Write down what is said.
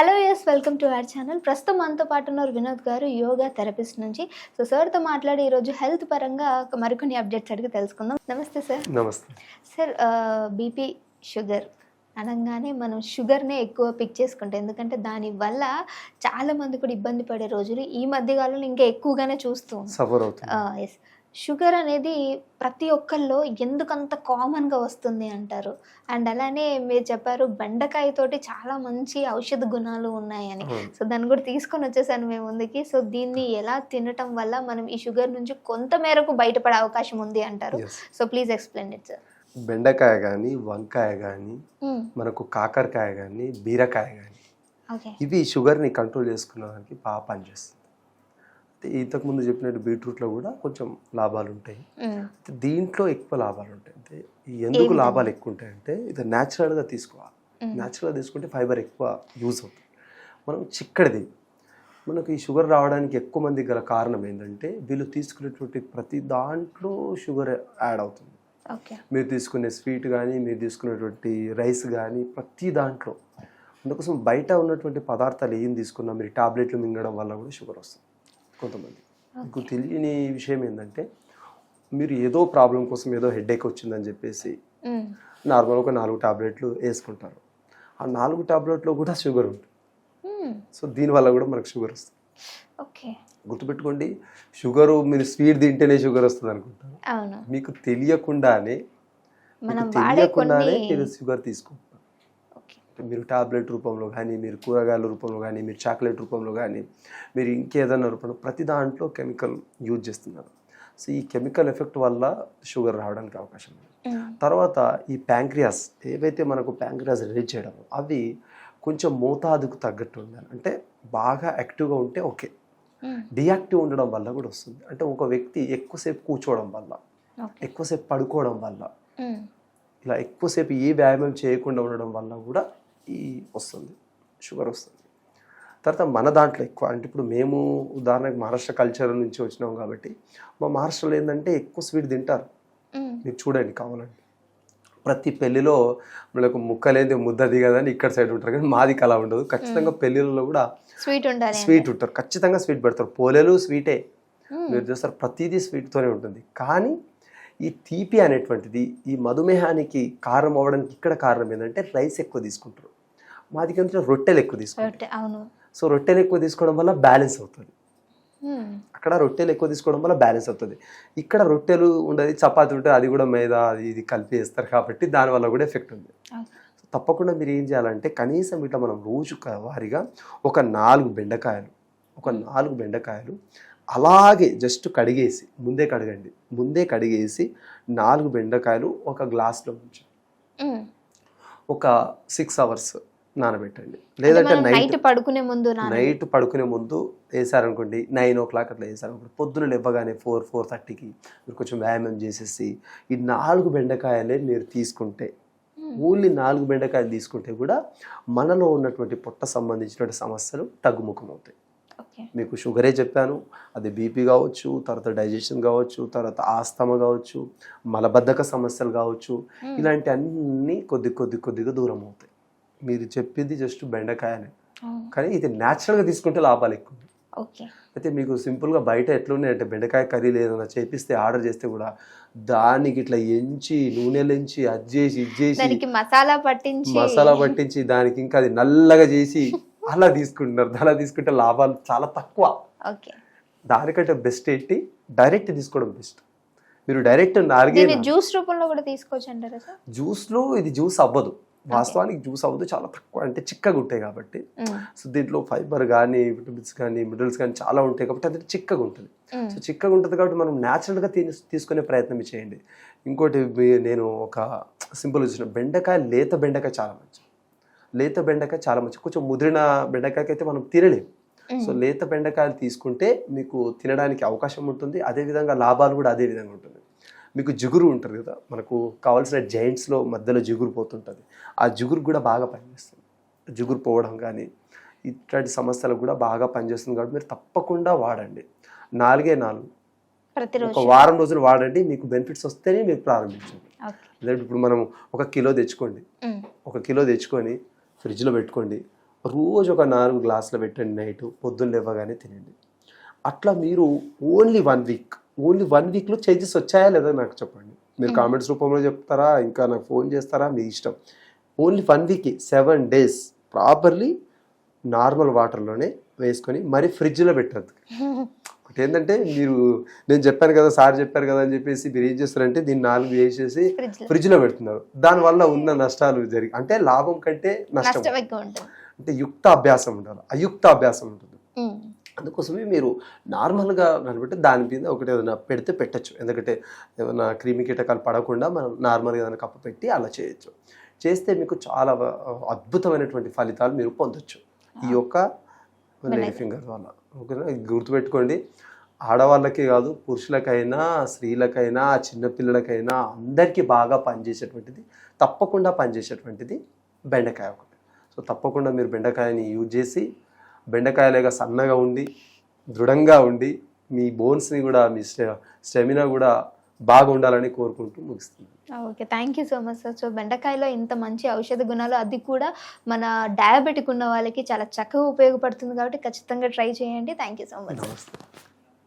Hello yes welcome to our channel ప్రస్తుతం మనతో పాటు ఉన్నారు వినోద్ గారు యోగా థెరపిస్ట్ నుంచి. సో సార్తో మాట్లాడి ఈరోజు హెల్త్ పరంగా మరికొన్ని అప్డేట్స్ అడిగి తెలుసుకుందాం. నమస్తే సార్ నమస్తే. సార్ బీపీ షుగర్ అనగానే మనం షుగర్నే ఎక్కువ పిక్ చేసుకుంటాం. ఎందుకంటే దానివల్ల చాలా మంది కూడా ఇబ్బంది పడే రోజులు ఈ మధ్య కాలంలో ఇంకా ఎక్కువగానే చూస్తూ ఎస్ షుగర్ అనేది ప్రతి ఒక్కరిలో ఎందుకంత కామన్గా వస్తుంది అంటారు. అండ్ అలానే మీరు చెప్పారు బెండకాయతోటి చాలా మంచి ఔషధ గుణాలు ఉన్నాయని. సో దాన్ని కూడా తీసుకొని వచ్చేసాను మేము ముందుకి. సో దీన్ని ఎలా తినటం వల్ల మనం ఈ షుగర్ నుంచి కొంత మేరకు బయటపడే అవకాశం ఉంది అంటారు. So please explain it sir. బెండకాయ కానీ వంకాయ కానీ మనకు కాకరకాయ కానీ బీరకాయ కానీ ఓకే. ఇవి షుగర్ని కంట్రోల్ చేసుకునేదానికి బాగా పనిచేస్తుంది. ఇంతకుముందు చెప్పినట్టు బీట్రూట్లో కూడా కొంచెం లాభాలు ఉంటాయి దీంట్లో ఎక్కువ లాభాలు ఉంటాయి అంటే ఎందుకు? లాభాలు ఎక్కువ ఉంటాయి అంటే ఇది న్యాచురల్గా తీసుకోవాలి. న్యాచురల్గా తీసుకుంటే ఫైబర్ ఎక్కువ యూజ్ అవుతుంది. మనం చిక్కడిది. మనకు ఈ షుగర్ రావడానికి ఎక్కువ మంది గల కారణం ఏంటంటే వీళ్ళు తీసుకునేటువంటి ప్రతి దాంట్లో షుగర్ యాడ్ అవుతుంది. మీరు తీసుకునే స్వీట్ కానీ మీరు తీసుకునేటువంటి రైస్ కానీ ప్రతి దాంట్లో. అందుకోసం బయట ఉన్నటువంటి పదార్థాలు ఏం తీసుకున్నా మీరు టాబ్లెట్లు మింగడం వల్ల కూడా షుగర్ వస్తుంది. కొంతమంది. మీకు తెలియని విషయం ఏంటంటే మీరు ఏదో ప్రాబ్లం కోసం ఏదో హెడేక్ వచ్చిందని చెప్పేసి నార్మల్గా ఒక నాలుగు టాబ్లెట్లు వేసుకుంటారు. ఆ నాలుగు టాబ్లెట్లో కూడా షుగర్ ఉంటుంది. సో దీనివల్ల కూడా మనకు షుగర్ వస్తుంది. ఓకే. గుర్తుపెట్టుకోండి షుగరు మీరు స్వీట్ తింటేనే షుగర్ వస్తుంది అనుకుంటారు మీకు తెలియకుండానే తెలియకుండానే మీరు షుగర్ తీసుకుంటారు మీరు టాబ్లెట్ రూపంలో కానీ మీరు కూరగాయల రూపంలో కానీ మీరు చాక్లెట్ రూపంలో కానీ మీరు ఇంకేదైనా రూపంలో ప్రతి దాంట్లో కెమికల్ యూజ్ చేస్తున్నారు. సో ఈ కెమికల్ ఎఫెక్ట్ వల్ల షుగర్ రావడానికి అవకాశం ఉంది. తర్వాత ఈ ప్యాంక్రియాస్ ఏవైతే మనకు ప్యాంక్రియాస్ రిలీజ్ చేయడం అవి కొంచెం మోతాదుకు తగ్గట్టు ఉండాలి. అంటే బాగా యాక్టివ్గా ఉంటే ఓకే. డియాక్టివ్ ఉండడం వల్ల కూడా వస్తుంది. అంటే ఒక వ్యక్తి ఎక్కువసేపు కూర్చోవడం వల్ల ఎక్కువసేపు పడుకోవడం వల్ల ఇలా ఎక్కువసేపు ఏ వ్యాయామం చేయకుండా ఉండడం వల్ల కూడా ఈ వస్తుంది షుగర్ వస్తుంది. తర్వాత మన దాంట్లో ఎక్కువ అంటే ఇప్పుడు మేము ఉదాహరణకు మహారాష్ట్ర కల్చర్ నుంచి వచ్చినాం కాబట్టి మా మహారాష్ట్రలో ఏంటంటే ఎక్కువ స్వీట్ తింటారు. మీరు చూడండి కావాలండి ప్రతి పెళ్ళిలో మనకు ముక్కలేంది ముద్ద దిగదని ఇక్కడ సైడ్ ఉంటారు కానీ మాది అలా ఉండదు. ఖచ్చితంగా పెళ్ళిళ్ళలో కూడా స్వీట్ ఉండాలి స్వీట్ ఉంటారు. ఖచ్చితంగా స్వీట్ పెడతారు. పోలేలు స్వీటే మీరు చూస్తారు ప్రతిదీ స్వీట్తోనే ఉంటుంది. కానీ ఈ తీపి అనేటువంటిది ఈ మధుమేహానికి కారణం అవ్వడానికి ఇక్కడ కారణం ఏంటంటే రైస్ ఎక్కువ తీసుకుంటారు. మాది కంటే రొట్టెలు ఎక్కువ అవును. సో రొట్టెలు ఎక్కువ తీసుకోవడం వల్ల బ్యాలెన్స్ అవుతుంది. అక్కడ రొట్టెలు ఎక్కువ తీసుకోవడం వల్ల బ్యాలెన్స్ అవుతుంది. ఇక్కడ రొట్టెలు ఉండదు చపాతి ఉంటుంది అది కూడా మైదా అది ఇది కలిపి వేస్తారు కాబట్టి దానివల్ల కూడా ఎఫెక్ట్ ఉంది. తప్పకుండా మీరు ఏం చేయాలంటే కనీసం ఇట్లా మనం రోజు వారీగా ఒక నాలుగు బెండకాయలు ఒక నాలుగు బెండకాయలు అలాగే జస్ట్ కడిగేసి ముందే కడగండి ముందే కడిగేసి నాలుగు బెండకాయలు ఒక గ్లాస్లో ఉంచి మ్మ్. ఒక సిక్స్ అవర్స్ నానబెట్టండి. లేదంటే నైట్ పడుకునే ముందు నైట్ పడుకునే ముందు వేసారనుకోండి నైన్ ఓ క్లాక్ అట్లా వేసారనుకోండి పొద్దున లేవగానే ఫోర్ ఫోర్ థర్టీకి మీరు కొంచెం వ్యాయామం చేసేసి ఈ నాలుగు బెండకాయలే మీరు తీసుకుంటే ఓన్లీ నాలుగు బెండకాయలు తీసుకుంటే కూడా మనలో ఉన్నటువంటి పొట్ట సంబంధించినటువంటి సమస్యలు తగ్గుముఖం అవుతాయి మీకు షుగరే చెప్పాను అది బీపీ కావచ్చు తర్వాత డైజెషన్ కావచ్చు తర్వాత ఆస్తమ కావచ్చు మలబద్ధక సమస్యలు కావచ్చు ఇలాంటి అన్నీ కొద్ది కొద్ది కొద్దిగా దూరం అవుతాయి. మీరు చెప్పింది జస్ట్ బెండకాయనే. కానీ ఇది న్యాచురల్గా తీసుకుంటే లాభాలు ఎక్కువ. అయితే మీకు సింపుల్గా బయట ఎట్లున్నాయి అంటే బెండకాయ కర్రీ లేదన్నా చేపిస్తే ఆర్డర్ చేస్తే కూడా దానికి ఇట్లా ఎంచి నూనెలు ఎంచి అది చేసి ఇది చేసి మసాలా పట్టించి. మసాలా పట్టించి దానికి ఇంకా అది నల్లగా చేసి అలా తీసుకుంటున్నారు. అలా తీసుకుంటే లాభాలు చాలా తక్కువ. దానికంటే బెస్ట్ ఏంటి? డైరెక్ట్ తీసుకోవడం బెస్ట్ మీరు డైరెక్ట్ నాలుగే జ్యూస్ రూపంలో కూడా తీసుకోవచ్చు జ్యూస్లో ఇది జ్యూస్ అవ్వదు. వాస్తవానికి జ్యూస్ అవ్వదు చాలా తక్కువ. అంటే చిక్కగా ఉంటాయి కాబట్టి. సో దీంట్లో ఫైబర్ కానీ విటమిన్స్ కానీ మినరల్స్ కానీ చాలా ఉంటాయి కాబట్టి అది చిక్కగా ఉంటుంది. సో చిక్కగా ఉంటుంది కాబట్టి మనం న్యాచురల్గా తీసుకునే ప్రయత్నం చేయండి. ఇంకోటి నేను ఒక సింపుల్ చూసిన బెండకాయ లేత బెండకాయ చాలా మంచి లేత బెండకాయ చాలా మంచి కొంచెం ముదిరిన బెండకాయకి అయితే మనం తినలేము సో లేత బెండకాయలు తీసుకుంటే మీకు తినడానికి అవకాశం ఉంటుంది. అదేవిధంగా లాభాలు కూడా అదే విధంగా ఉంటుంది. మీకు జిగురు ఉంటుంది కదా మనకు కావాల్సిన జాయింట్స్లో మధ్యలో జిగురు పోతుంటుంది. ఆ జిగురు కూడా బాగా పనిచేస్తుంది. జిగురు పోవడం కానీ ఇట్లాంటి సమస్యలకు కూడా బాగా పనిచేస్తుంది కాబట్టి మీరు తప్పకుండా వాడండి. నాలుగే నాలుగు. ఒక వారం రోజులు వాడండి మీకు బెనిఫిట్స్ వస్తేనే మీరు ప్రారంభించండి. లేదంటే ఇప్పుడు మనం ఒక కిలో తెచ్చుకోండి. ఒక కిలో తెచ్చుకొని ఫ్రిడ్జ్లో పెట్టుకోండి. రోజు ఒక నాలుగు గ్లాసులు పెట్టండి నైట్ పొద్దున్న లేవగానే తినండి. అట్లా మీరు only one week only one వీక్లో చేంజెస్ వచ్చాయా లేదా నాకు చెప్పండి. మీరు కామెంట్స్ రూపంలో చెప్తారా? ఇంకా నాకు ఫోన్ చేస్తారా? మీ ఇష్టం. Only one week seven days properly normal వాటర్లోనే వేసుకొని మరి ఫ్రిడ్జ్లో పెట్టద్దు. ఒకటి ఏంటంటే మీరు నేను చెప్పాను కదా సార్ చెప్పారు కదా అని చెప్పేసి మీరు ఏం చేస్తారంటే దీన్ని నాలుగు వేసేసి ఫ్రిడ్జ్లో. పెడుతున్నారు. దానివల్ల ఉన్న నష్టాలు జరిగి అంటే లాభం కంటే నష్టం. అంటే యుక్త అభ్యాసం ఉండాలి. అయుక్త అభ్యాసం ఉంటుంది. అందుకోసమే మీరు నార్మల్గా కనిపెట్టి దాని మీద ఒకటి ఏదైనా పెడితే పెట్టచ్చు. ఎందుకంటే ఏదైనా క్రిమి కీటకాలు పడకుండా మనం నార్మల్గా ఏదైనా కప్పు పెట్టి అలా చేయొచ్చు. చేస్తే మీకు చాలా అద్భుతమైనటువంటి ఫలితాలు మీరు పొందొచ్చు. ఈ యొక్క లేడీ ఫింగర్ వల్ల ఓకేనా? గుర్తుపెట్టుకోండి. ఆడవాళ్ళకి కాదు పురుషులకైనా స్త్రీలకైనా చిన్నపిల్లలకైనా అందరికీ బాగా పనిచేసేటువంటిది తప్పకుండా పనిచేసేటువంటిది బెండకాయ ఒకటి. సో తప్పకుండా మీరు బెండకాయని యూజ్ చేసి బెండకాయలేగా సన్నగా ఉండి దృఢంగా ఉండి మీ బోన్స్ని కూడా మీ స్టెమినా కూడా బాగా ఉండాలని కోరుకుంటూ ముగిస్తుంది okay. Thank you so much sir so బెండకాయలో ఇంత మంచి ఔషధ గుణాలు అది కూడా మన డయాబెటిక్ ఉన్న వాళ్ళకి చాలా చక్కగా ఉపయోగపడుతుంది కాబట్టి ఖచ్చితంగా ట్రై చేయండి. థ్యాంక్ యూ సో మచ్ నమస్తే.